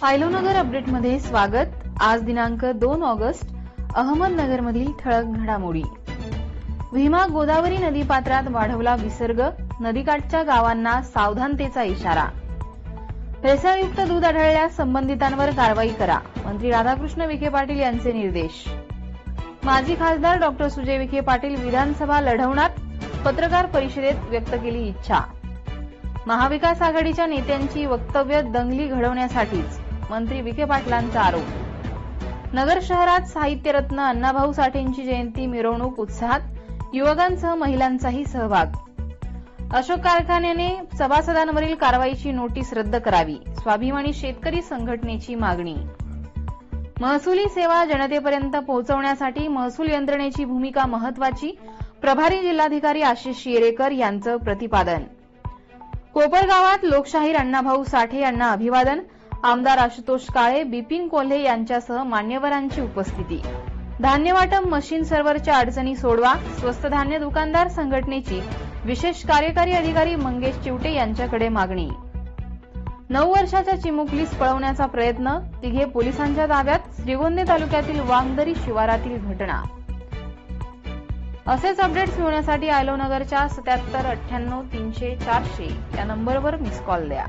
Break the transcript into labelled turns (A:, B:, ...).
A: फायलोनगर अपडेटमध्ये स्वागत. आज दिनांक दोन ऑगस्ट अहमदनगरमधील ठळक घडामोडी. भीमा गोदावरी नदीपात्रात वाढवला विसर्ग नदीकाठच्या गावांना सावधानतेचा इशारा. भेसळयुक्त दूध आढळल्यास संबंधितांवर कारवाई करा मंत्री राधाकृष्ण विखे पाटील यांचे निर्देश. माजी खासदार डॉक्टर सुजय विखे पाटील विधानसभा लढवणार पत्रकार परिषदेत व्यक्त केली इच्छा. महाविकास आघाडीच्या नेत्यांची वक्तव्य दंगली घडवण्यासाठीच. मंत्री विखे पाटलांचा आरोप. नगर शहरात साहित्यरत्न अण्णाभाऊ साठेंची जयंती मिरवणूक उत्साहात युवकांसह महिलांचाही सहभाग. अशोक कारखान्याने सभासदांवरील कारवाईची नोटीस रद्द करावी स्वाभिमानी शेतकरी संघटनेची मागणी. महसुली सेवा जनतेपर्यंत पोहोचवण्यासाठी महसूल यंत्रणेची भूमिका महत्वाची प्रभारी जिल्हाधिकारी आशिष शिरेकर यांचं प्रतिपादन. कोपरगावात लोकशाहीर अण्णाभाऊ साठे यांना अभिवादन आमदार आशुतोष काळे बिपिन कोल्हे यांच्यासह मान्यवरांची उपस्थिती. धान्य वाटप मशीन सर्व्हरच्या अडचणी सोडवा स्वस्त धान्य दुकानदार संघटनेची विशेष कार्यकारी अधिकारी मंगेश चिवटे यांच्याकडे मागणी. नऊ वर्षाच्या चिमुकलीस पळवण्याचा प्रयत्न तिघे पोलिसांच्या ताब्यात श्रीगोंदे तालुक्यातील वांगदरी शिवारातील घटना. असेच अपडेट्स मिळवण्यासाठी आयलोनगरच्या सत्याहत्तर अठ्ठ्याण्णव तीनशे चारशे या नंबरवर मिस कॉल द्या.